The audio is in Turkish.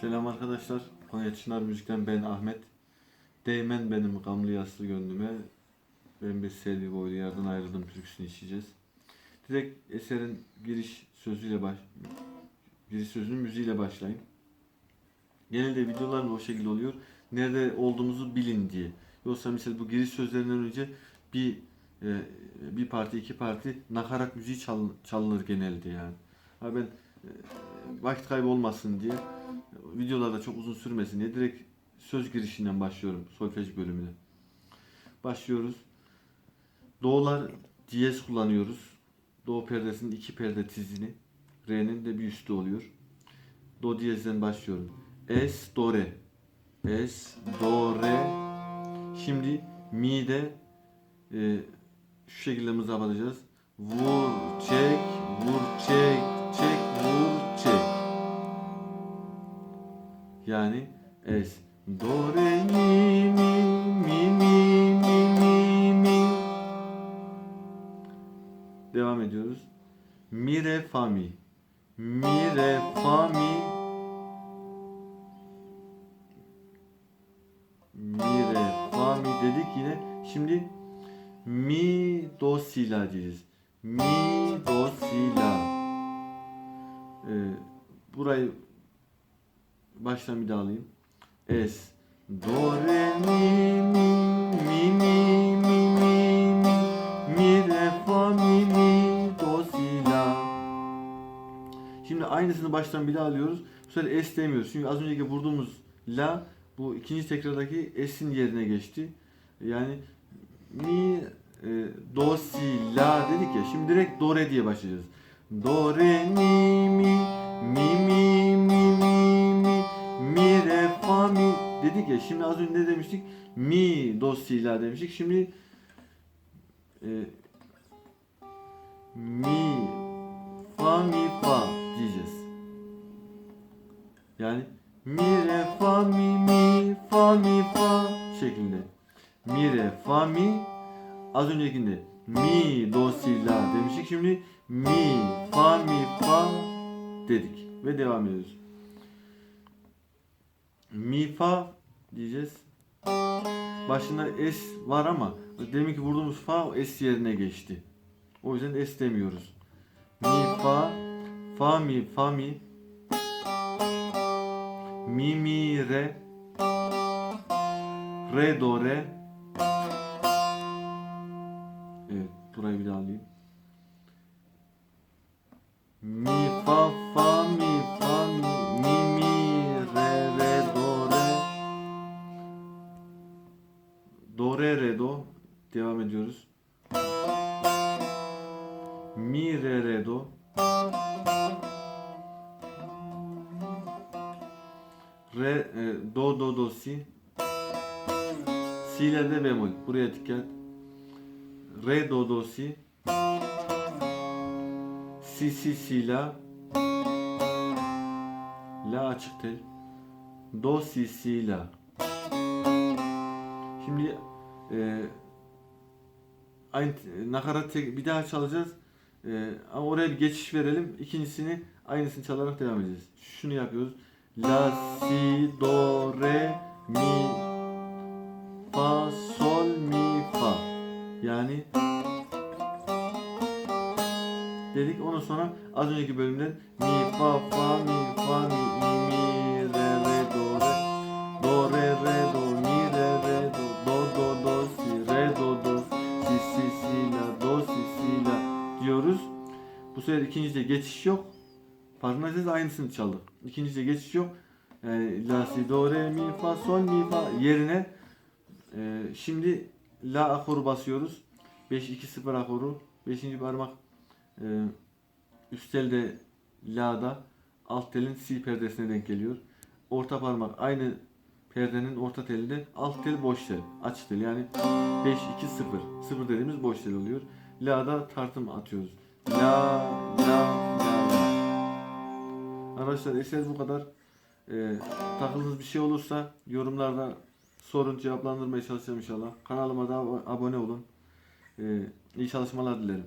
Selam arkadaşlar. Konya Çınar Müzik'ten ben Ahmet. Değmen benim gamlı yaslı gönlüme. Ben bir selvi boylu yerden ayrıldım türküsünü işleyeceğiz. Direkt eserin giriş sözüyle baş giriş sözünün müziğiyle başlayayım. Genelde videolarım o şekilde oluyor. Nerede olduğumuzu bilin diye. Yoksa mesela bu giriş sözlerinden önce bir e, bir parti iki parti nakarat müziği çal- çalınır genelde yani. Ha ben e, vakit kaybı olmasın diye videolarda çok uzun sürmesin diye direkt söz girişinden başlıyorum solfej bölümüne. Başlıyoruz. Do'lar diyez kullanıyoruz. Do perdesinin iki perde tizini. Re'nin de bir üstü oluyor. Do diyezden başlıyorum. Es, do, re. Es, do, re. Şimdi mi de e, şu şekilde mızrap atacağız. Vur, çek, vur, çek, Yani es, do, re, mi, mi, mi, mi, mi, mi, mi. Devam ediyoruz. Mi, re, fa, mi. Mi, re, fa, mi. Mi, re, fa, mi dedik yine. Şimdi mi, do, si, la diyeceğiz. Mi, do, si, la. Ee, burayı baştan bir daha alayım. Es, do, re, mi, mi, mi, mi, mi, mi, mi, mi, re, fa, mi, mi, do, si, la. Şimdi aynısını baştan bir daha alıyoruz. Bu sefer es demiyoruz. Çünkü az önceki vurduğumuz la bu ikinci tekrardaki es'in yerine geçti. Yani mi e, do si la dedik ya. Şimdi direkt do re diye başlayacağız. Do re mi mi mi mi dedik ya. Şimdi az önce ne demiştik? Mi do si la demiştik. Şimdi e, mi fa mi fa diyeceğiz. Yani mi re fa mi mi fa mi fa şeklinde. Mi re fa mi az öncekinde mi do si la demiştik. Şimdi mi fa mi fa dedik ve devam ediyoruz. Mi fa diyeceğiz. Başında es var ama demin ki vurduğumuz fa es yerine geçti. O yüzden es demiyoruz. Mi fa fa mi fa mi mi mi re re do re Evet burayı bir daha alayım. Mi fa fa mi re re do devam ediyoruz. Mi re re do Re, e, do, do, do, si. Si'lerde bemol. Buraya dikkat. Re, do, do, si. Si, si, si, la. La açık tel. Do, si, si, la. Şimdi e, aynı nakarat bir daha çalacağız. E, ama oraya bir geçiş verelim. İkincisini aynısını çalarak devam edeceğiz. Şunu yapıyoruz. La, si, do, re, mi, fa, sol, mi, fa. Yani dedik. Ondan sonra az önceki bölümden mi, fa, fa, Bu sefer ikincide geçiş yok. Farkındaysanız aynısını çaldık. İkincide geçiş yok. Yani la si do re mi fa sol mi fa yerine e, şimdi la akoru basıyoruz. 5 2 0 akoru. 5. parmak e, üst telde la'da alt telin si perdesine denk geliyor. Orta parmak aynı perdenin orta telinde alt tel boş tel. Açık tel yani 5 2 0. 0 dediğimiz boş tel oluyor. La'da tartım atıyoruz. La la la la. Arkadaşlar eser bu kadar. Ee, takıldığınız bir şey olursa yorumlarda sorun cevaplandırmaya çalışacağım inşallah. Kanalıma da abone olun. Ee, iyi çalışmalar dilerim.